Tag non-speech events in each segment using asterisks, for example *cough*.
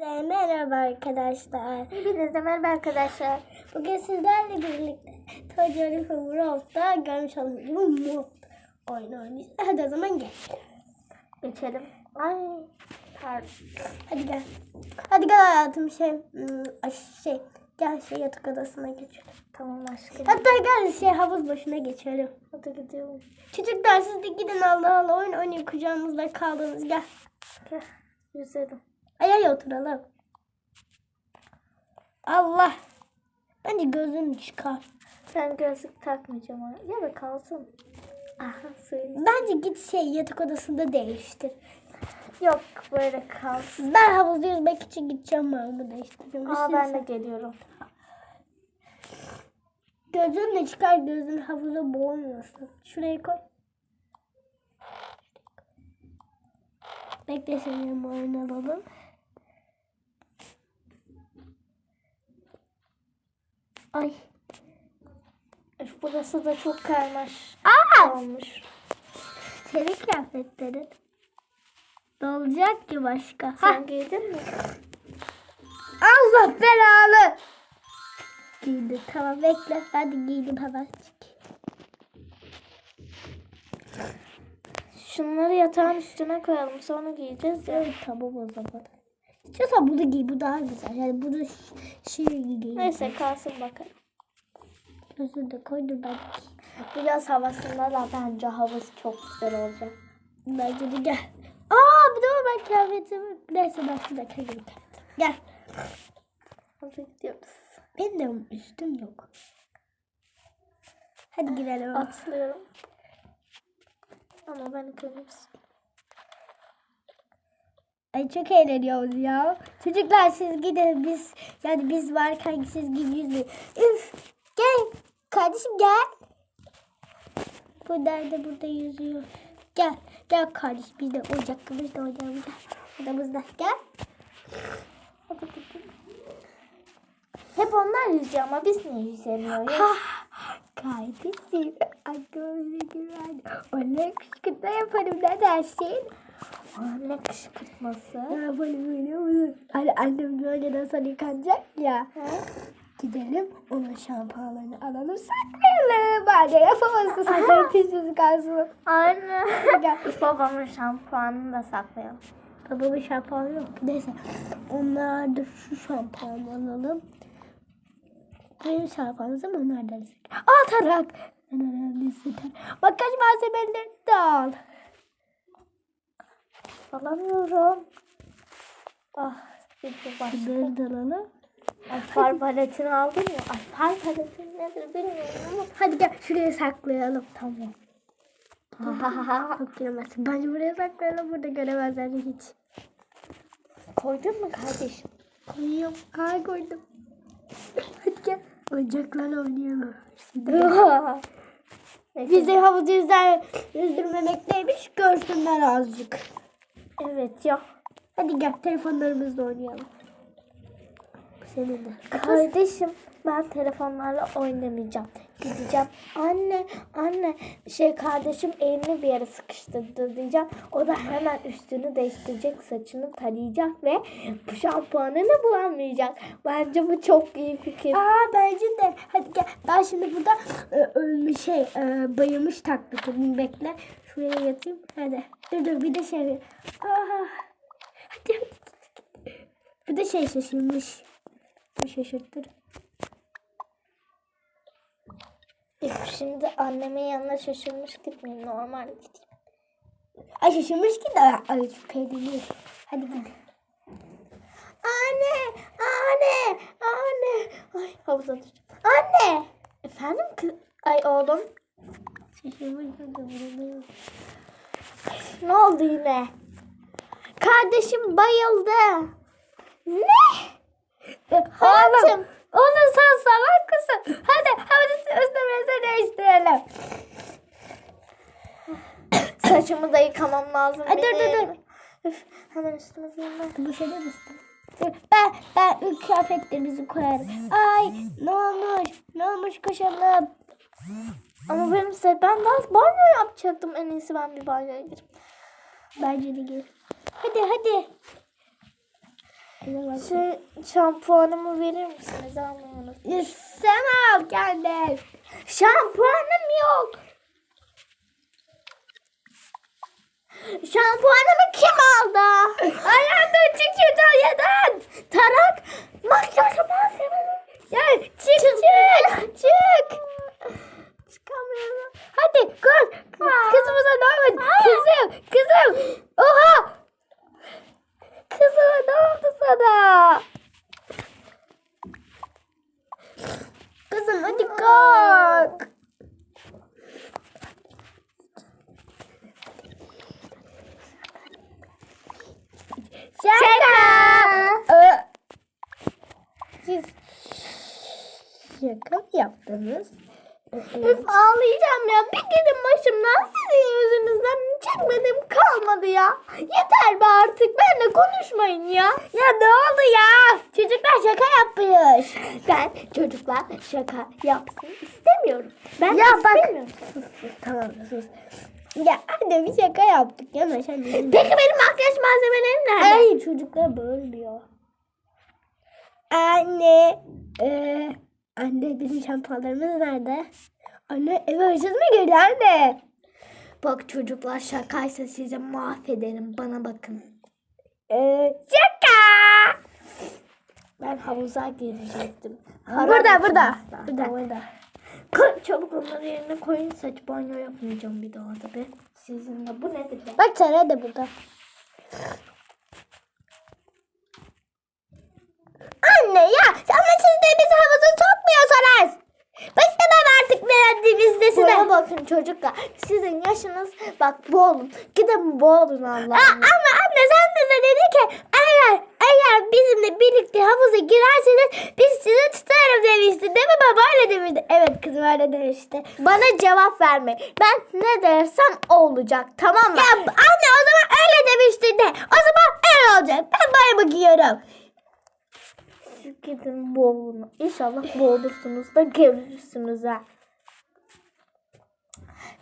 Size merhaba arkadaşlar. Hepinize merhaba arkadaşlar. Bugün sizlerle birlikte Toy World'da görmüş olduğunuz gibi mod oyunu oynayacağız. Hadi o zaman gel. Geçelim. Ay. Pardon. Hadi gel. Hadi gel hayatım şey, hmm, şey gel şey yatak odasına geçelim. Tamam aşkım. Hatta gel şey havuz başına geçelim. Hadi gidiyorum. Çocuklar siz de gidin Allah Allah oyun oynayın kucağımızda kaldınız gel. Gel. Yüzelim. Ay ay oturalım. Allah. Bence gözünü çıkar. Ben gözlük takmayacağım ona. Ya da kalsın. Aha suyun. Bence git şey yatak odasında değiştir. Yok böyle kalsın. Ben havuzda yüzmek için gideceğim ben onu değiştireceğim. Aa ben de geliyorum. Gözünü de çıkar gözün havuza boğulmasın. Şuraya koy. Bekle senin oyun alalım. Ay. Öf, burası da çok karmaş. Aa! olmuş. Senin kıyafetlerin. Ne olacak ki başka? Ha, Sen giydin mi? Allah belalı. Giydim tamam bekle. Hadi giydim hemen. Şunları yatağın üstüne koyalım. Sonra giyeceğiz ya. Evet tamam o zaman. İstiyorsan bunu giy bu daha güzel. Yani bunu şey giy. Neyse kalsın bakalım. Gözünü de koydum ben. Bu yaz havasında da bence havası çok güzel olacak. Bence de gel. Aa bir de ben kıyafetimi. Neyse ben şurada koyayım. Gel. Hadi gidiyoruz. Benim de üstüm yok. Hadi girelim. Atlıyorum. Ama ben kırmızı. Ay çok eğleniyoruz ya. Çocuklar siz gidin biz yani biz varken siz gidin. Üf gel kardeşim gel. Bu nerede burada yüzüyor. Gel gel kardeş biz de ocakımızda oynayalım. Odamızda gel. Hep onlar yüzüyor ama biz niye yüzemiyoruz? Kardeşim aklıma güven. Onları kışkırtma yaparım ne dersin? Anne kışkırtması. Ne yapalım biliyor musun? Hani annem böyle nasıl yıkanacak ya. He? Gidelim onun şampuanlarını alalım saklayalım. Anne yapamazsın saçları pis pis kalsın. Anne. Gel. Babamın şampuanını da saklayalım. Babamın şampuanı yok. Neyse. Onlar da şu şampuanı alalım. Benim şampuanımız ama onlardan sık. Aa tarak. En önemlisi. Makyaj malzemelerini de al. Alamıyorum. Ah. Bir başka. Bunları da alalım. Ay far paletini aldın mı? Ay far paleti nedir bilmiyorum ama. Hadi gel şuraya saklayalım. Tamam. *laughs* Çok giremezsin. Bence buraya saklayalım. Burada göremezler hiç. Koydun mu kardeşim? Koyuyorum. Ha koydum. Hadi gel. Oyuncaklarla oynayalım. *laughs* Bizi havuzda yüzler, yüzdürmemekteymiş. Görsünler azıcık. Evet ya. Hadi gel telefonlarımızla oynayalım. Bu senin de. Kardeşim ben telefonlarla oynamayacağım. Gideceğim. Anne, anne şey kardeşim elini bir yere sıkıştırdı diyeceğim. O da hemen üstünü değiştirecek, saçını tarayacak ve bu şampuanını bulamayacak. Bence bu çok iyi fikir. Aa bence de. Hadi gel. Ben şimdi burada e, ölmüş şey e, bayılmış taklidim. Bekle. Şuraya yatayım. Hadi. Dur dur bir de şey. Aa. Hadi hadi. Bir de şey şaşırmış. Bir şaşırtır. Şimdi annemin yanına şaşırmış gitmeyeyim. Normal gideyim. Ay şaşırmış ki de ay şüpheli. Hadi gel. Anne, anne, anne. Ay havuza düştüm. Anne. Efendim kız? Ay oğlum. Şaşırmış ki de bunu. Ne oldu yine? Kardeşim bayıldı. Ne? Oğlum, oğlum sen salak mısın? Hadi hadi üstümüzü değiştirelim. Saçımı da yıkamam lazım. Ay, dur, dur, dur. Üf, hemen üstüme giyinmem. Bu şey değil misin? Ben, ben kıyafetlerimizi koyarım. Ay ne olmuş? Ne olmuş koşalım. Ama benim se ben daha banyo yapacaktım. En iyisi ben bir banyoya gireyim. Bence de gel. Hadi hadi. Şey, şampuanımı verir misiniz? Almayı. Ya Sen al kendin. Şampuanım yok. Şampuanımı kim aldı? Ayağımdan çık yadan. Tarak. Makyaj malzemesi. Ya çık çık çık. Çıkamıyorum. Hadi koş. Kızımıza ne oldu? Kızım kızım. Oha. Kızıma ne oldu sana? Kızım hadi kalk. Şaka. Ee, Siz şaka mı yaptınız? Üf ağlayacağım ya. Bir gidin başımdan sizin yüzünüzden çekmedim kalmadı ya. Yeter be artık. Benimle konuşmayın ya. Ya ne oldu ya? Çocuklar şaka yapmış. Ben çocuklar şaka yapsın istemiyorum. Ben Ya bak. istemiyorum. Sus sus tamam sus. Ya anne bir şaka yaptık ya sen de- Peki benim makyaj malzemelerim nerede? Ay çocuklar bağırmıyor. Anne. Ee, anne bizim şampuanlarımız nerede? Anne eve hırsız mı girdi anne? Bak çocuklar şakaysa sizi mahvederim. Bana bakın. Ee, şaka. Ben havuza girecektim. Burada. Burada. Burada burada. Koy, çabuk onları yerine koyun. Saç banyo yapmayacağım bir daha da be. Sizinle. Bu nedir be? Bak Sara da burada. Anne ya ama siz de bizi havuza sokmuyorsunuz. Bıktım artık beğendiğimizde size. Bana bakın çocuklar. Sizin yaşınız bak boğulun. Gidin boğulun Allah'ım. ama anne sen bize dedi ki eğer eğer bizimle birlikte havuza girerseniz biz sizi tutarım demişti değil mi baba öyle demişti. Evet kızım öyle demişti. Bana cevap verme. Ben ne dersem o olacak. Tamam mı? Ya anne o zaman öyle demişti de o zaman öyle olacak. Ben bayramı giyiyorum. Siz gidin boğulun. İnşallah boğulursunuz da görürsünüz ha.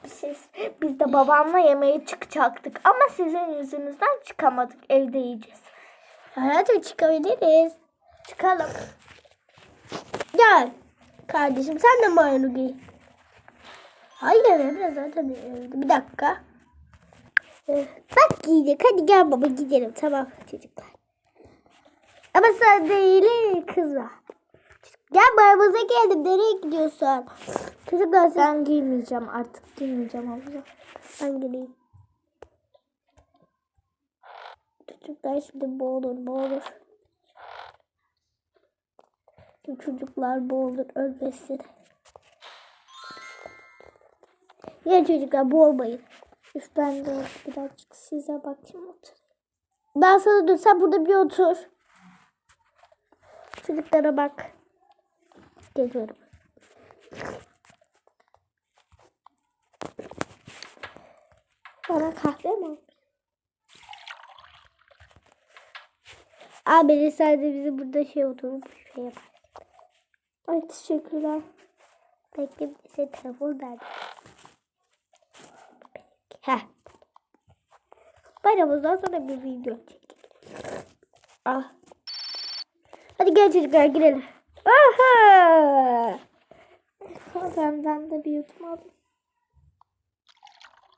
Bir şey, biz de babamla yemeğe çıkacaktık ama sizin yüzünüzden çıkamadık. Evde yiyeceğiz. Hayatım çıkabiliriz. Çıkalım. Gel. Kardeşim sen de mayonu giy. Hayır Emre zaten evde. Bir dakika. Eh, Bak giyecek. Hadi gel baba gidelim. Tamam çocuklar. Ama sen değil kızma. Gel bayramıza geldim. Nereye gidiyorsun? Çocuklar sen Ben giymeyeceğim artık. Giymeyeceğim abla. ben gireyim. Çocuklar şimdi boğulur boğulur. Şimdi çocuklar boğulur ölmesin. Ya çocuklar boğulmayın. Üf ben de birazcık size bakayım otur. Ben sana dur sen burada bir otur. Çocuklara bak. Geliyorum. Bana kahve mi? Abi sen de bizi burada şey oturup şey yapar. Ay teşekkürler. Bekle bize telefon nerede? Heh. Bayramımızdan sonra bir video çekelim. Ah. Hadi gel çocuklar girelim. Aha. Benden de bir yudum alın.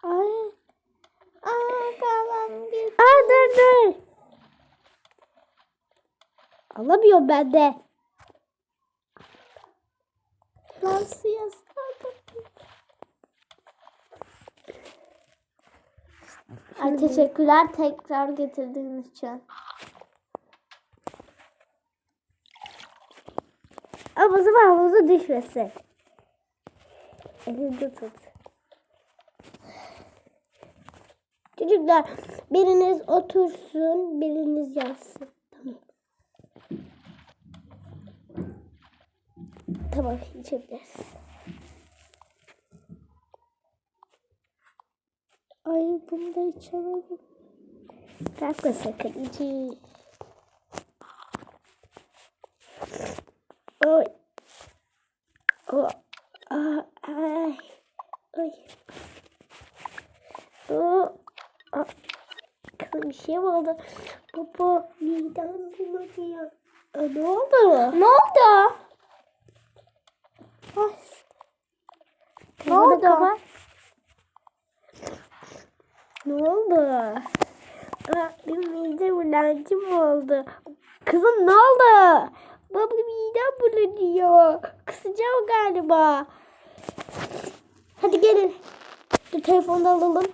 Ay. Aa tamam git. Aa dur dur. Alamıyorum ben de. Suya ıslandım. Ay teşekkürler tekrar getirdiğiniz için. O zaman havuza düşmesin. Elinde tut. Çocuklar biriniz otursun, biriniz yatsın. Tamam, içebiliriz. Ay bunu da içemedim. Kalkma sakın, içi. Oy. O. Aa, ay. Oy. O. Aa. Kızım şey mi oldu? Baba midem bulanıyor. Ne oldu? Ne oldu? Ay. Ne Baba da oldu? kapat. Ne oldu? Bir mide bulantım oldu. Kızım ne oldu? Baba midem bulanıyor. Kısacağım galiba. Hadi gelin. Dur telefonu alalım.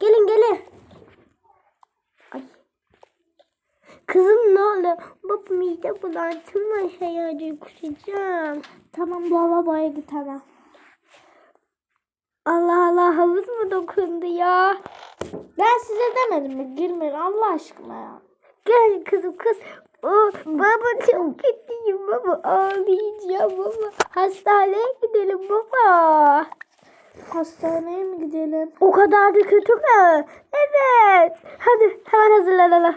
Gelin gelin. Ay. Kızım ne oldu? Baba mide bulantım var. Şey acı kusacağım. Tamam lavaboya git hemen. Allah Allah havuz mu dokundu ya? Ben size demedim mi? Girmeyin Allah aşkına ya. Gel kızım kız. Oh, baba çok kötüyüm baba. Ağlayacağım baba. Hastaneye gidelim baba. Hastaneye mi gidelim? O kadar da kötü mü? Evet. Hadi hemen hazırlanalım.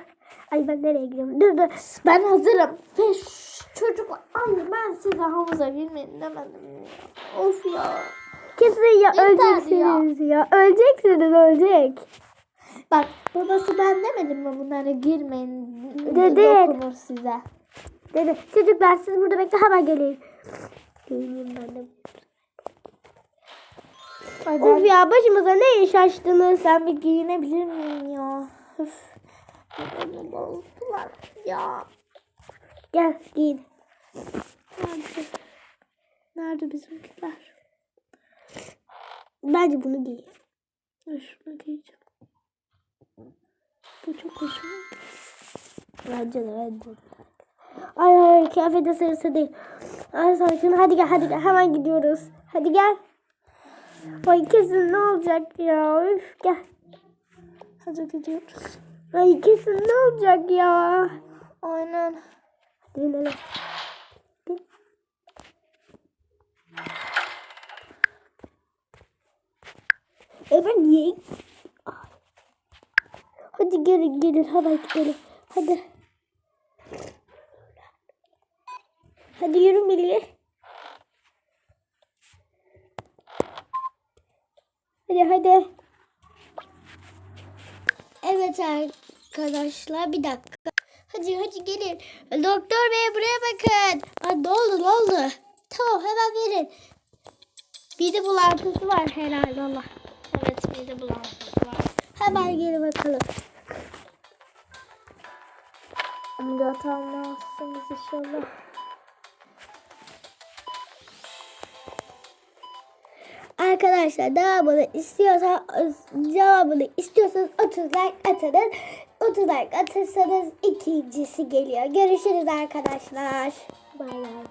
Ay ben nereye gidiyorum? Dur dur. Ben hazırım. Ve çocuk ay ben size havuza girmeyin demedim ya. Of ya. Kesin ya Yeter öleceksiniz ya. Öleceksiniz ölecek. Bak babası ben demedim mi bunlara girmeyin. Dedi. Dokunur size. Dedi çocuklar siz burada bekle hemen geleyim. Geleyim ben de. Ay Of ya başımıza ne iş açtınız? Ben bir giyinebilir miyim ya? Bozdular ya. Gel giyin. Nerede? Nerede bizimkiler? Bence bunu giy. Şunu giyeceğim. Bu çok hoşuma. Bence de bence de. Ay ay kıyafete sarısı değil. Ay sarışın hadi gel hadi gel hemen gidiyoruz. Hadi gel. Ay kesin ne olacak ya üf gel. Hadi gidiyoruz. Ay kesin ne olacak ya. Aynen. Hadi inelim. E ben niye? Hadi gelin gelin hemen gidelim. Hadi. Hadi yürü Melih. Hadi hadi. Evet arkadaşlar bir dakika. Hadi hadi gelin. Doktor bey buraya bakın. Aa, ne oldu ne oldu? Tamam hemen verin. Mide bulantısı var herhalde Allah. Evet mide bulantısı var. Hemen gelin bakalım. Ameliyat almazsınız inşallah. Arkadaşlar devamını istiyorsan devamını istiyorsanız 30 like atınız. 30 like atırsanız ikincisi geliyor. Görüşürüz arkadaşlar. Bay bay.